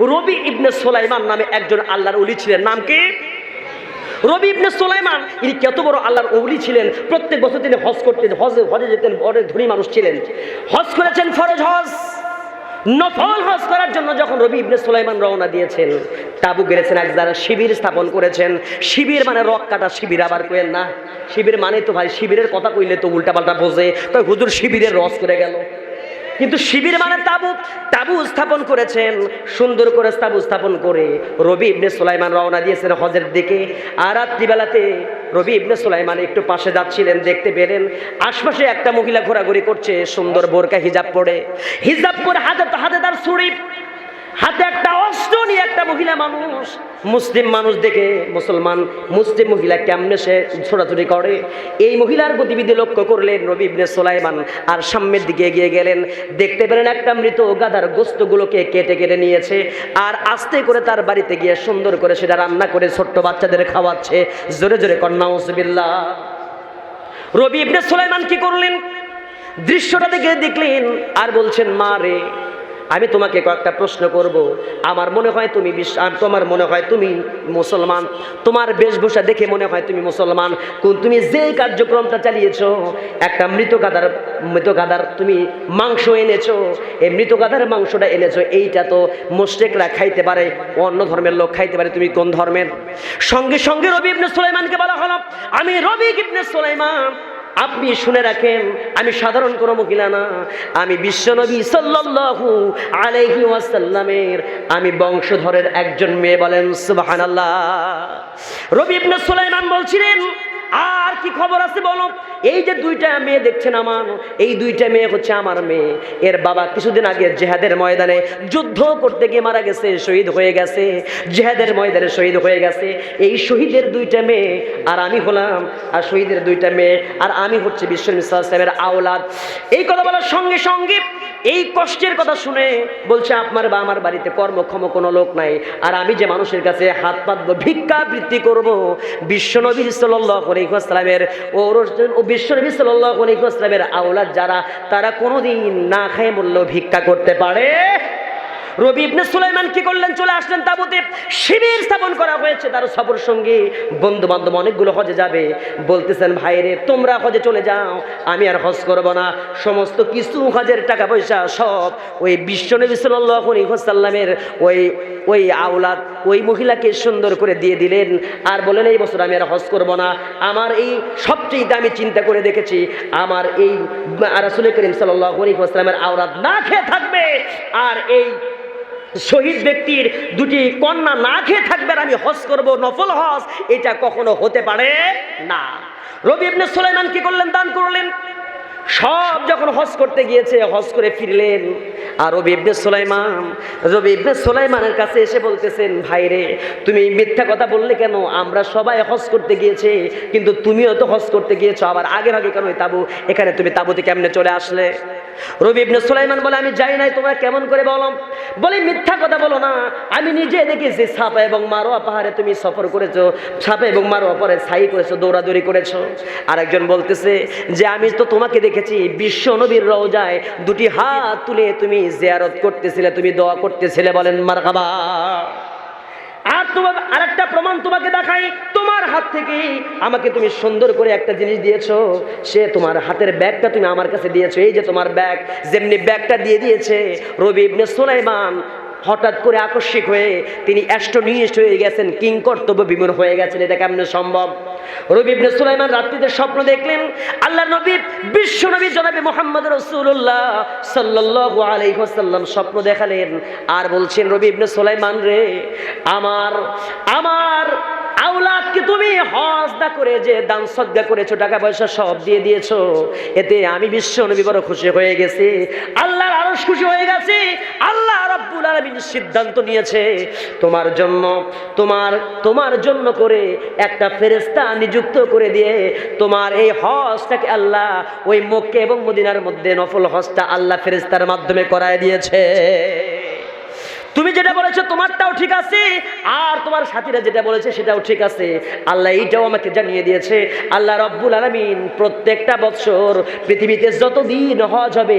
রবি ইবনে সোলাইমান নামে একজন আল্লাহর উলি ছিলেন। নাম কি? রবি ইবনে সোলাইমান। ইনি কত বড় আল্লাহর ওলি ছিলেন। প্রত্যেক বছর তিনি হজ করতেন, হজে হজে যেতেন অনেক ধনী মানুষ ছিলেন। হজ করেছেন ফরজ হজ। নফল হজ করার জন্য যখন রবি ইবনে সুলাইমান রওনা দিয়েছেন, তাবু গেড়েছেন, এক যারা শিবির স্থাপন করেছেন। শিবির মানে রক কাটা শিবির, আবার কইেন না? শিবির মানে তো ভাই, শিবিরের কথা কইলে তো উল্টাপাল্টা বোঝে। কই হুজুর, শিবিরের রস করে গেল। কিন্তু শিবির মানে তাবু। তাবু স্থাপন করেছেন, সুন্দর করে তাবু স্থাপন করে রবি ইবনে সুলাইমান রওনা দিয়েছেন হজের দিকে। আর রাত্রিবেলাতে রবি ইবনে সুলাইমান একটু পাশে যাচ্ছিলেন, দেখতে পেলেন আশপাশে একটা মহিলা ঘোরাঘুরি করছে, সুন্দর বোরকা, হিজাব পরে। হিজাব পরে হাতে হাতে তার ছুরি হাতে একটা অস্ত্র নিয়ে একটা মহিলা মানুষ, মুসলিম মানুষ দেখে মুসলমান, মুসলিম মহিলা কেমনে সে ছোটাছুটি করে? এই মহিলার গতিবিধি লক্ষ্য করলেন রবি ইবনে সোলাইমান, আর সামনের দিকে এগিয়ে গেলেন। দেখতে পেলেন একটা মৃত গাধার গোস্তগুলোকে কেটে কেটে নিয়েছে, আর আস্তে করে তার বাড়িতে গিয়ে সুন্দর করে সেটা রান্না করে ছোট্ট বাচ্চাদের খাওয়াচ্ছে। জোরে জোরে কন্যা ওসবিল্লা রবি ইবনে সোলাইমান কি করলেন? দৃশ্যটা দেখে দেখলেন, আর বলছেন, মা রে আমি তোমাকে কয়েকটা প্রশ্ন করব। আমার মনে হয় তুমি তোমার মনে হয় তুমি মুসলমান। তোমার বেশভূষা দেখে মনে হয় তুমি মুসলমান। কোন তুমি যে কার্যক্রমটা চালিয়েছ, একটা মৃত গাদার মৃত গাদার তুমি মাংস এনেছো। এই মৃত গাদার মাংসটা এনেছো, এইটা তো মোশেকরা খাইতে পারে, অন্য ধর্মের লোক খাইতে পারে। তুমি কোন ধর্মের? সঙ্গে সঙ্গে রবি ইবনে সুলাইমানকে বলা হলো, আমি রবি ইবনে সুলাইমান। আপনি শুনে রাখেন, আমি সাধারণ কোনো মহিলা না। আমি বিশ্বনবী সাল্লাল্লাহু আলাইহি ওয়াসাল্লামের, আমি বংশধরের একজন মেয়ে বলেন, সুবহানাল্লাহ। রবি ইবনে সুলাইমান বলছিলেন আর কি খবর আছে বলো? এই যে দুইটা মেয়ে দেখছেন আমার, এই দুইটা মেয়ে হচ্ছে আমার মেয়ে। এর বাবা কিছুদিন আগে জেহাদের ময়দানে যুদ্ধ করতে গিয়ে মারা গেছে, শহীদ হয়ে গেছে। জেহাদের ময়দানে শহীদ হয়ে গেছে। এই শহীদের দুইটা মেয়ে, আর আমি হলাম, আর শহীদের দুইটা মেয়ে, আর আমি হচ্ছে বিশ্ব সাহেবের আওলাদ। এই কথা বলার সঙ্গে সঙ্গে এই কষ্টের কথা শুনে বলছে, আপনার বা আমার বাড়িতে কর্মক্ষম কোনো লোক নাই। আর আমি যে মানুষের কাছে হাত পাতবো, ভিক্ষা বৃত্তি করব, বিশ্বনবী সাল্লাইসলামের ও বিশ্বনবী সাল্লাহ আলাইসালামের আওলাদ যারা, তারা কোনোদিন না খায় মূল্য ভিক্ষা করতে পারে। রবি ইবনে সুলাইমান কি করলেন? চলে আসলেন তাবুতে। শিবির স্থাপন করা হয়েছে তার সফর সঙ্গে। বন্ধু বান্ধব অনেকগুলো হজে যাবে। বলতেছেন, ভাইরে, তোমরা হজে চলে যাও। আমি আর হজ করব না। সমস্ত কিছু হজের টাকা পয়সা সব ওই বিশ্বনবী সাল্লাল্লাহু আলাইহি ওয়াসাল্লামের ওই ওই আওলাদ, ওই মহিলাকে সুন্দর করে দিয়ে দিলেন। আর বলেন, এই বছর আমি আর হজ করব না। আমার এই সবচেয়ে দামি চিন্তা করে দেখেছি, আমার এই রাসুল করিম সাল্লাল্লাহু আলাইহি ওয়াসাল্লামের আওলাদ না খেয়ে থাকবে। আর এই শহীদ ব্যক্তির দুটি কন্যা না খেয়ে থাকবে আমি হস করব, নফল হস এটা কখনো হতে পারে না। রবি ইবনে সোলাইমান কি করলেন? দান করলেন। সব যখন হজ করতে গিয়েছে, হজ করে ফিরলেন। আর রবি ইবনে সুলাইমান, রবি ইবনে সুলাইমানের কাছে এসে বলতেছেন ভাইরে তুমি মিথ্যা কথা বললে কেন? আমরা সবাই হজ করতে গিয়েছে, কিন্তু তুমিও তো হজ করতে গিয়েছো, আবার আগে ভাগে কেন তাবু? এখানে তুমি তাবুতে কেমনে চলে আসলে? রবি ইবনে সুলাইমান বলে, আমি যাই নাই, তোমরা কেমন করে বলো? বলে, মিথ্যা কথা বলো না, আমি নিজে দেখেছি ছাপা এবং মারোয়া পাহাড়ে তুমি সফর করেছ ছাপা এবং মারোয়া পরে ছাই করেছ, দৌড়াদৌড়ি করেছ। আরেকজন বলতেছে, যে আমি তো তোমাকে দেখেছি, বিশ্ব নবীর রওজায় দুটি হাত তুলে তুমি জিয়ারত করতেছিলে, তুমি দোয়া করতেছিলে, বলেন, মারহাবা। আর তোমার আরেকটা প্রমাণ তোমাকে দেখাই, তোমার হাত থেকে আমাকে তুমি সুন্দর করে একটা জিনিস দিয়েছ, সে তোমার হাতের ব্যাগটা তুমি আমার কাছে দিয়েছ, এই যে তোমার ব্যাগ, যেমনি ব্যাগটা দিয়ে দিয়েছে রবি ইবনে সুলাইমান হঠাৎ করে আকস্মিক হয়ে তিনি অ্যাস্ট্রোনিস্ট হয়ে গেছেন, কিং কর্তব্য বিমূর হয়ে গেছেন, এটা কেমন সম্ভব? রবি ইবনে সুলাইমান রাত্রিতে স্বপ্ন দেখলেন আল্লাহ নবী, বিশ্ব নবী জনাবে মোহাম্মদ রসুল্লাহ সাল্লাল্লাহু আলাইহি স্বপ্ন দেখালেন। আর বলছেন, রবি ইবনে সুলাইমান রে, আমার আমার আওলাদকে তুমি হজ না করে যে দান সদ্গা করেছ, টাকা পয়সা সব দিয়ে দিয়েছ, এতে আমি বিশ্ব নবী বড় খুশি হয়ে গেছি। আল্লাহর আরশ খুশি হয়ে গেছে। আল্লাহ রাব্বুল আলামিন সিদ্ধান্ত নিয়েছে, তোমার জন্য, তোমার তোমার জন্য করে একটা ফেরেস্তা নিযুক্ত করে দিয়ে তোমার এই হজটাকে আল্লাহ ওই মক্কে এবং মদিনার মধ্যে নফল হজটা আল্লাহ ফেরেস্তার মাধ্যমে করায় দিয়েছে। তুমি যেটা বলেছ তোমারটাও ঠিক আছে, আর তোমার সাথীরা যেটা বলেছে সেটাও ঠিক আছে। আল্লাহ এইটাও আমাকে জানিয়ে দিয়েছে, আল্লাহ রব্বুল আলমিন প্রত্যেকটা বৎসর পৃথিবীতে যতদিন হজ হবে,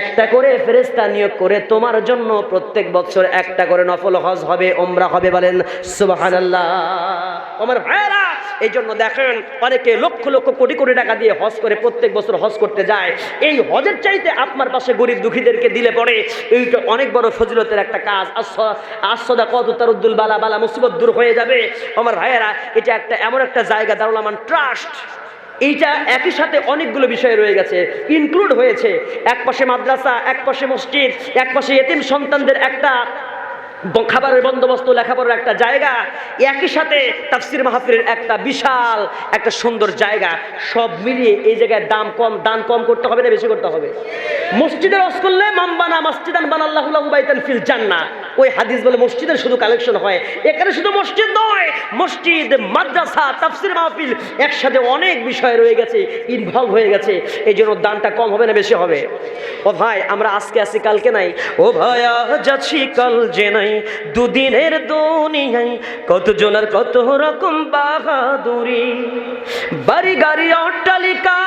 একটা করে ফেরেস্তা নিয়োগ করে তোমার জন্য প্রত্যেক বছর একটা করে নফল হজ হবে ওমরা হবে বলেন সুবাহ আল্লাহ আমার ভাইয়েরা এই জন্য দেখেন অনেকে লক্ষ লক্ষ কোটি কোটি টাকা দিয়ে হজ করে প্রত্যেক বছর হজ করতে যায়। এই হজের চাইতে আপনার পাশে গরিব দুঃখীদেরকে দিলে পরে এইটা অনেক বড় ফজিলতের একটা কাজ। আসদা কত তারুদ্দুল বালা বালা মুসিবত দূর হয়ে যাবে। আমার ভাইয়েরা, এটা একটা এমন একটা জায়গা দারুল ট্রাস্ট। এইটা একই সাথে অনেকগুলো বিষয় রয়ে গেছে। ইনক্লুড হয়েছে। এক পাশে মাদ্রাসা, এক পাশে মসজিদ, এক পাশে এতিম সন্তানদের একটা খাবারের বন্দোবস্ত, লেখাপড়ার একটা জায়গা। একই সাথে তাফসির মাহফিলের একটা বিশাল, একটা সুন্দর জায়গা। সব মিলিয়ে এই জায়গায় দাম কম, দান কম করতে হবে না বেশি করতে হবে? মসজিদের রস করলে মামবানা মসজিদান বানাল্লাহুল্লাহু বাইতান ফিল জান্নাহ। ওই হাদিস বলে মসজিদের শুধু কালেকশন হয়। এখানে শুধু মসজিদ নয়, মসজিদ, মাদ্রাসা, তাফসির মাহফিল একসাথে অনেক বিষয় রয়ে গেছে ইনভলভ হয়ে গেছে। এই জন্য দানটা কম হবে না বেশি হবে? ও ভাই, আমরা আজকে আছি, কালকে নাই। ও ভাই, আজ আছি, কাল যে নাই। দুদিনের দুনিয়ায় কত জনের কত রকম বাহাদুরি। বাড়ি গাড়ি, অট্টালিকা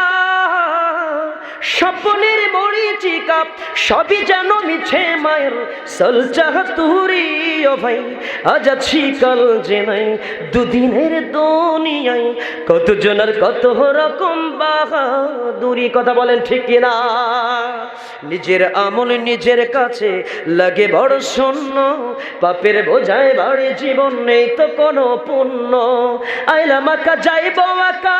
স্বপ্নের মরিচিকা সবই যেন মিছে মায়ের। সলচাহ তুরি ও ভাই আজ আছি কাল যে নাই দুদিনের দুনিয়ায়। কত জনের কত রকম বাহাদুরি, কথা বলেন ঠিক না নিজের আমল নিজের কাছে লাগে বড় শূন্য, পাপের বোঝায় বাড়ি জীবন নেই তো কোনো পুণ্য। আইলাম আকা, যাইব আকা।